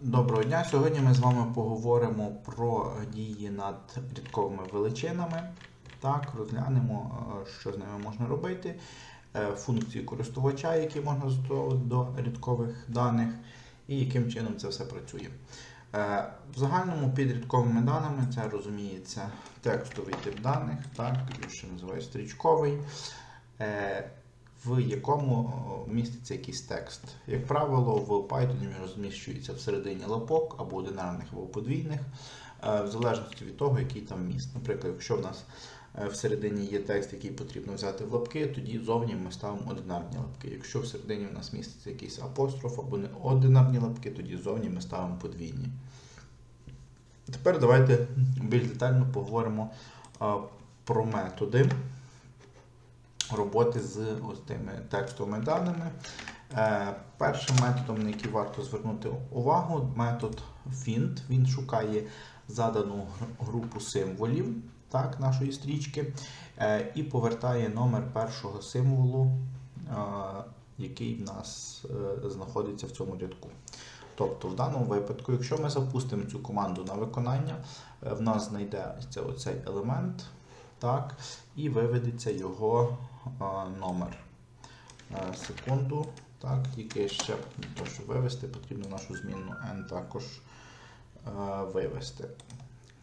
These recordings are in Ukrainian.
Доброго дня! Сьогодні ми з вами поговоримо про дії над рядковими величинами. Так, розглянемо, е, що з ними можна робити, е, функції користувача, які можна застосовувати до рядкових даних, і яким чином це все працює. Е, В загальному під рядковими даними це розуміється текстовий тип даних, так, ще називають стрічковий. Е, в якому міститься якийсь текст. Як правило, в Python він розміщується всередині лапок або одинарних, або подвійних, е, в залежності від того, який там міст. Наприклад, якщо в нас е, всередині є текст, який потрібно взяти в лапки, тоді зовні ми ставимо одинарні лапки. Якщо всередині в нас міститься якийсь апостроф або не одинарні лапки, тоді зовні ми ставимо подвійні. Тепер давайте більш детально поговоримо е, про методи роботи з ось тими текстовими даними. Е, Першим методом, на який варто звернути увагу, метод FIND. Він шукає задану групу символів так, нашої стрічки е, і повертає номер першого символу, е, який в нас знаходиться в цьому рядку. Тобто, в даному випадку, якщо ми запустимо цю команду на виконання, в нас знайдеться оцей елемент, так, і виведеться його номер. Е, Секунду. Так, тільки ще того, щоб вивести, потрібно нашу змінну n також е, вивести.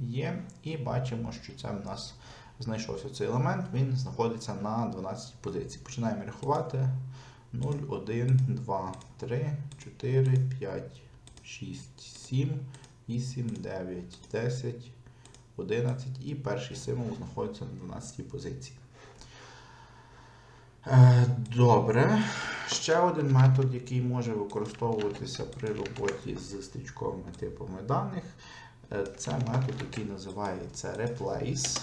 Є. І бачимо, що це в нас знайшовся цей елемент, він знаходиться на 12 позиції. Починаємо рахувати. 0, 1, 2, 3, 4, 5, 6, 7, 8, 9, 10, 11 і перший символ знаходиться на 12 позиції. Е, Добре. Ще один метод, який може використовуватися при роботі з стрічковими типами даних, е, це метод, який називається Replace.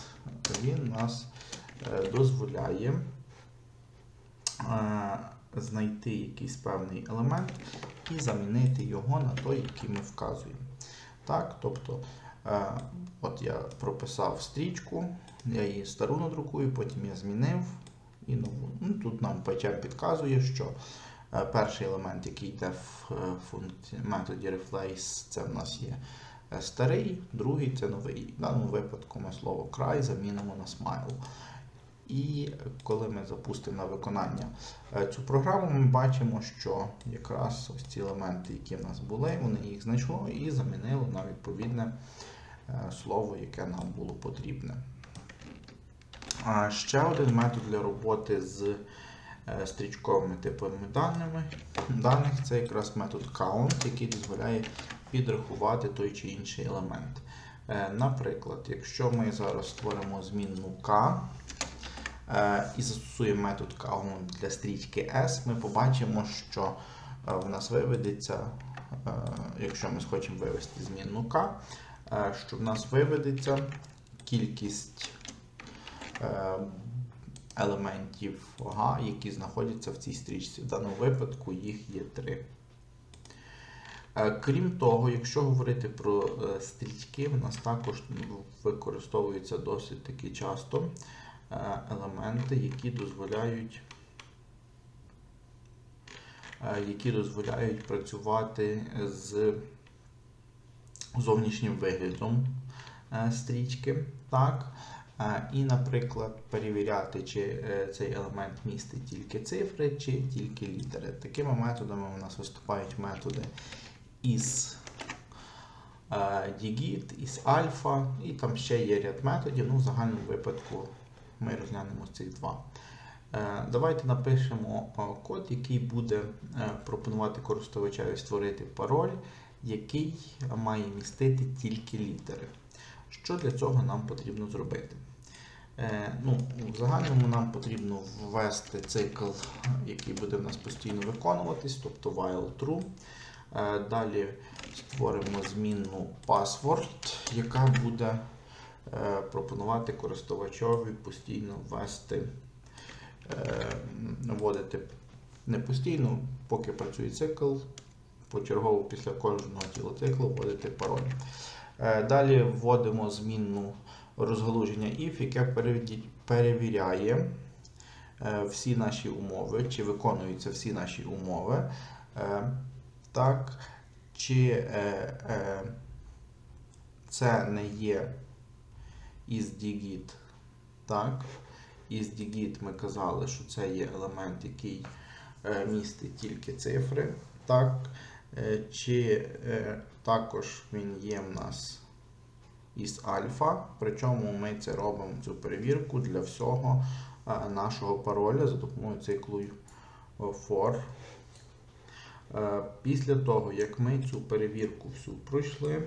Він нас е, дозволяє знайти якийсь певний елемент і замінити його на той, який ми вказуємо. Так, тобто, от я прописав стрічку, я її стару надрукую, потім я змінив і нову. Ну, тут нам PyCharm підказує, що е, перший елемент, який йде в е, методі replace, це в нас є е, старий, другий це новий. В даному випадку ми слово край замінимо на smile. І коли ми запустимо на виконання цю програму, ми бачимо, що якраз ось ці елементи, які в нас були, вони їх знайшло і замінило на відповідне слово, яке нам було потрібне. Ще один метод для роботи з е, стрічковими типами даними, даних це якраз метод count, який дозволяє підрахувати той чи інший елемент. Е, Наприклад, якщо ми зараз створимо змінну k е, і застосуємо метод count для стрічки S, ми побачимо, що е, в нас виведеться, е, якщо ми хочемо вивести змінну k, е, що в нас виведеться кількість е, елементів га, які знаходяться в цій стрічці. В даному випадку їх є три. Е, Крім того, якщо говорити про е, стрічки, в нас також використовуються досить таки часто е, елементи, які дозволяють е, які дозволяють працювати з зовнішнім виглядом е, стрічки. Так? Е, І, наприклад, перевіряти, чи е, цей елемент містить тільки цифри, чи тільки літери. Такими методами у нас виступають методи із digit, із alpha, і там ще є ряд методів. Ну, в загальному випадку ми розглянемо цих два. Давайте напишемо код, який буде пропонувати користувачеві створити пароль, який має містити тільки літери. Що для цього нам потрібно зробити? Е, ну, в загальному нам потрібно ввести цикл, який буде в нас постійно виконуватись, тобто while true. Е, Далі створимо змінну password, яка буде е, пропонувати користувачові постійно ввести, вводити не постійно, поки працює цикл, почергово після кожного тіла циклу вводити пароль. Е, Далі вводимо змінну розгалуження if, яке перевіряє е, всі наші умови, чи виконуються всі наші умови. Е, Так, чи це не є isDigit. Так? IsDigit ми казали, що це є елемент, який містить тільки цифри. Так? Е, чи е, також він є в нас із альфа, причому ми це робимо цю перевірку для всього е, нашого пароля за допомогою циклу for. Після того, як ми цю перевірку всю пройшли,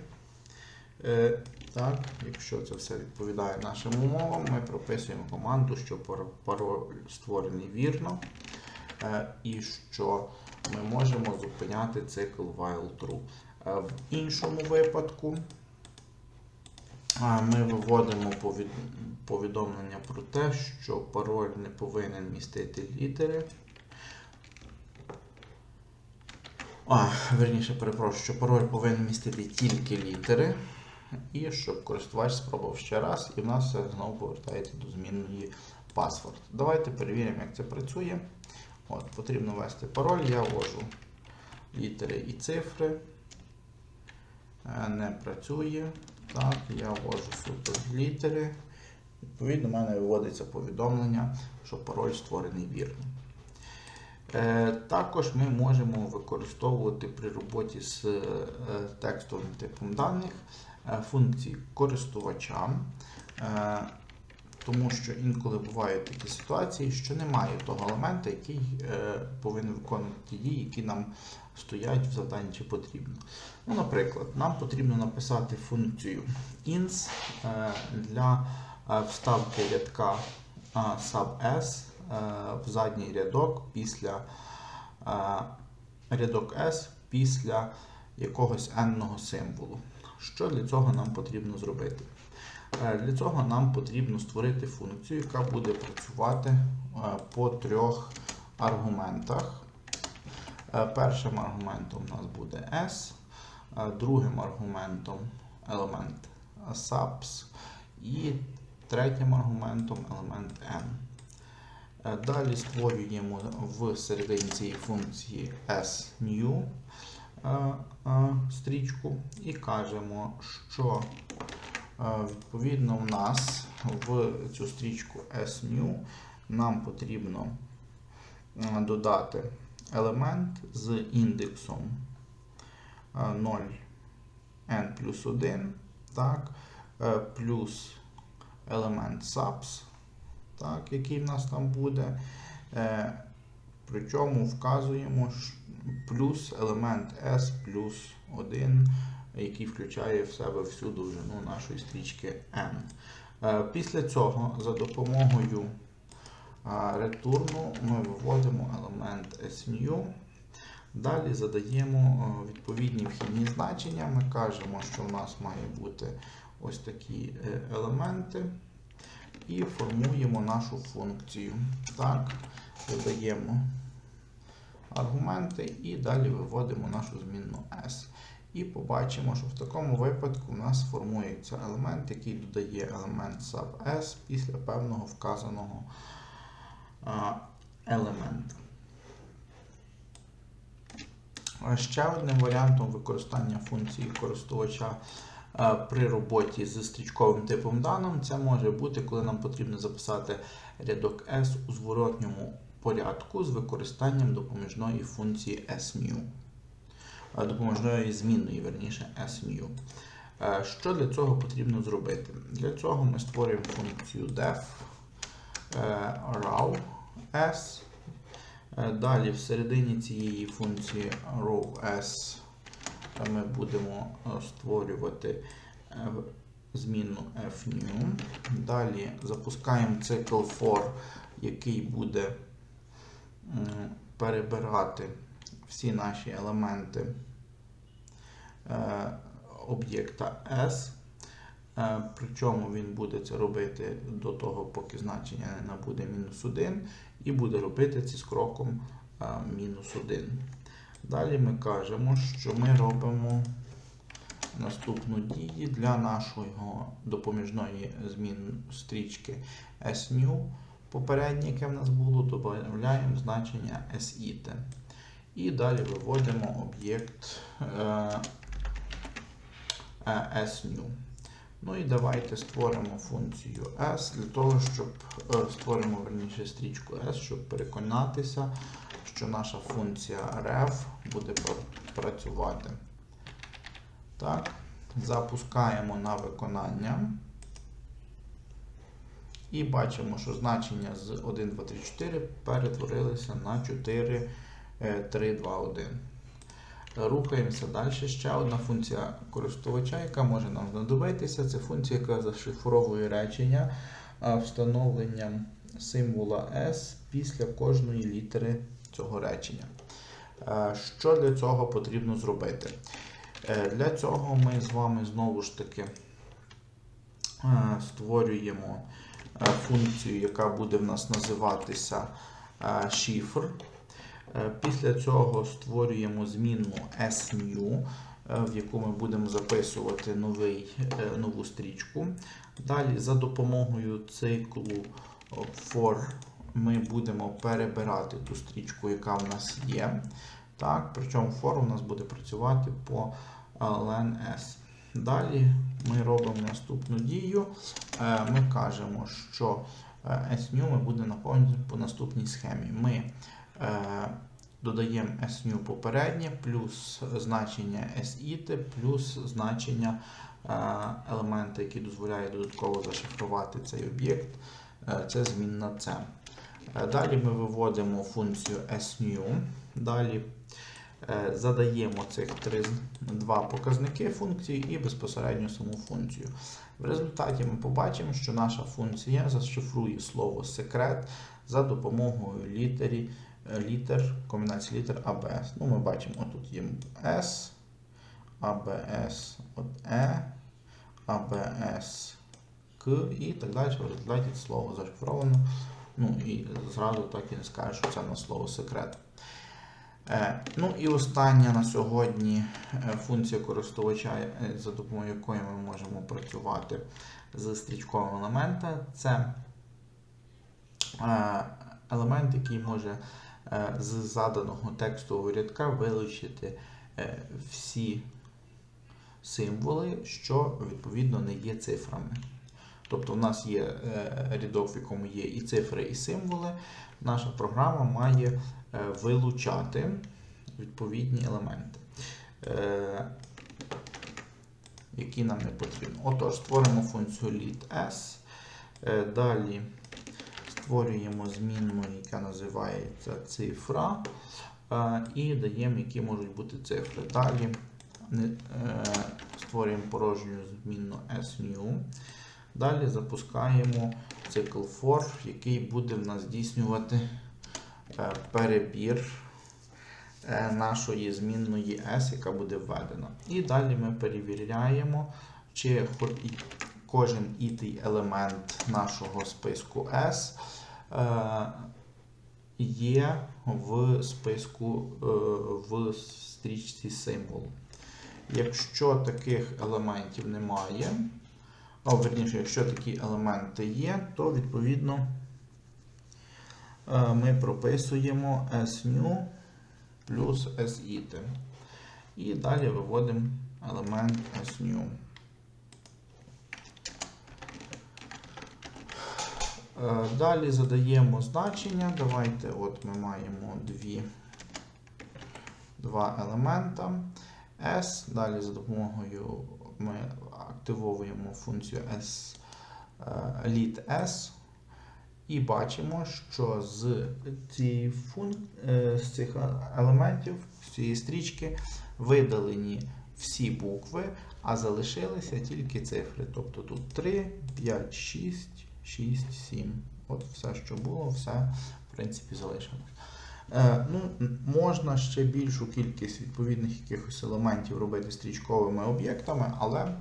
так, якщо це все відповідає нашим умовам, ми прописуємо команду, що пароль створений вірно, і що ми можемо зупиняти цикл while true. Е, В іншому випадку ми виводимо повідомлення про те, що пароль не повинен містити літери. А, верніше, перепрошую, що пароль повинен містити тільки літери. І щоб користувач спробував ще раз, і в нас все знову повертається до змінної паспорт. Давайте перевіримо, як це працює. От, Потрібно ввести пароль, я ввожу літери і цифри. Е, Не працює. Так, я ввожу супер літери. Відповідно, в мене виводиться повідомлення, що пароль створений вірно. Е, Також ми можемо використовувати при роботі з е, текстовим типом даних е, функції користувача, е, тому що інколи бувають такі ситуації, що немає того елемента, який е, повинен виконувати ті дії, які нам стоять в завданні чи потрібно. Ну, наприклад, нам потрібно написати функцію ins е, для е, вставки рядка е, sub-s е, в задній рядок після е, рядок S після якогось n-ного символу. Що для цього нам потрібно зробити? Е, Для цього нам потрібно створити функцію, яка буде працювати е, по трьох аргументах. Е, Першим аргументом у нас буде S, другим аргументом елемент subs і третім аргументом елемент n. Далі створюємо в середині цієї функції sNew стрічку і кажемо, що відповідно в нас в цю стрічку sNew нам потрібно е, додати елемент з індексом е, 0 n плюс 1, так, е, плюс елемент subs, так, який в нас там буде. Е, Причому вказуємо плюс елемент S плюс 1, який включає в себе всю довжину нашої стрічки N. Е, Після цього за допомогою а, ретурну ми виводимо елемент SNew. Далі задаємо е, відповідні вхідні значення. Ми кажемо, що в нас має бути ось такі е, елементи. І формуємо нашу функцію. Так, додаємо аргументи і далі виводимо нашу змінну S. І побачимо, що в такому випадку у нас формується елемент, який додає елемент sub S після певного вказаного. А Ще одним варіантом використання функції користувача при роботі з стрічковим типом даним це може бути, коли нам потрібно записати рядок S у зворотньому порядку з використанням допоміжної функції SMU. Допоможної змінної, верніше, SMU. Е, Що для цього потрібно зробити? Для цього ми створюємо функцію def е, raw s. Е, Далі всередині цієї функції rowS ми будемо створювати змінну fnew. Далі запускаємо цикл for, який буде перебирати всі наші елементи е, об'єкта S. Е, Причому він буде це робити до того, поки значення не набуде мінус 1, і буде робити це з кроком е, мінус 1. Далі ми кажемо, що ми робимо наступну дію для нашого допоміжної змін стрічки SNew. Попереднє, яке в нас було, додаємо значення SIT. І далі виводимо об'єкт е, е, SNew. Ну і давайте створимо функцію S для того, щоб е, створимо верніше стрічку S, щоб переконатися, що наша функція ref буде працювати. Так, запускаємо на виконання. І бачимо, що значення з 1, 2, 3, 4 перетворилися на 4, е, 3, 2, 1. Рухаємося далі. Ще одна функція користувача, яка може нам знадобитися. Це функція, яка зашифровує речення встановленням символа S після кожної літери цього речення. Е, Що для цього потрібно зробити? Е, Для цього ми з вами знову ж таки е, створюємо функцію, яка буде в нас називатися шифр. Е, Після цього створюємо змінну SNew, е, в яку ми будемо записувати новий, е, нову стрічку. Далі за допомогою циклу for ми будемо перебирати ту стрічку, яка в нас є. Так, причому for у нас буде працювати по len S. Далі ми робимо наступну дію. Ми кажемо, що SNew ми будемо наповнювати по наступній схемі. Ми додаємо SNew попереднє, плюс значення SIT, плюс значення е, елемента, який дозволяє додатково зашифрувати цей об'єкт. Е, Це змінна C. Е, Далі ми виводимо функцію SNew. Далі е, задаємо цих три, два показники функції і безпосередньо саму функцію. В результаті ми побачимо, що наша функція зашифрує слово секрет за допомогою літері, е, літер, комбінації літер ABS. Ну, ми бачимо, тут є S, ABS, от E, ABS, К і так далі. В результаті слово зашифровано. Ну і зразу так і не скажеш, що це на слово секрет. Е, Ну і остання на сьогодні е, функція користувача, е, за допомогою якої ми можемо працювати з стрічковим елементом, це е, елемент, який може е, з заданого текстового рядка вилучити е, всі символи, що відповідно не є цифрами. Тобто в нас є е, рядок, в якому є і цифри, і символи. Наша програма має е, вилучати відповідні елементи, е, які нам не потрібні. Отож, створимо функцію lead_s. Е, Далі створюємо змінну, яка називається цифра, е, і даємо, які можуть бути цифри. Далі е, створюємо порожню змінну SNew. Далі запускаємо цикл for, який буде в нас здійснювати е, перебір нашої змінної S, яка буде введена. І далі ми перевіряємо, чи кожен ітий елемент нашого списку S е, є в списку е, в стрічці символ. Якщо таких елементів немає, а, верніше, якщо такі елементи є, то відповідно е, ми прописуємо SNew плюс SIT. І далі виводимо елемент SNew. Далі задаємо значення. Давайте от ми маємо дві, два елемента S. Далі за допомогою ми активовуємо функцію S, е, lead S. І бачимо, що з, цієї функ... е, з цих елементів, з цієї стрічки, видалені всі букви, а залишилися тільки цифри. Тобто тут 3, 5, 6, 6, 7. От все, що було, все, в принципі, залишилось. Е, ну, можна ще більшу кількість відповідних якихось елементів робити стрічковими об'єктами, але е,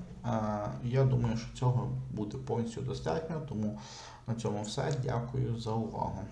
я думаю, що цього буде повністю достатньо. Тому на цьому все. Дякую за увагу.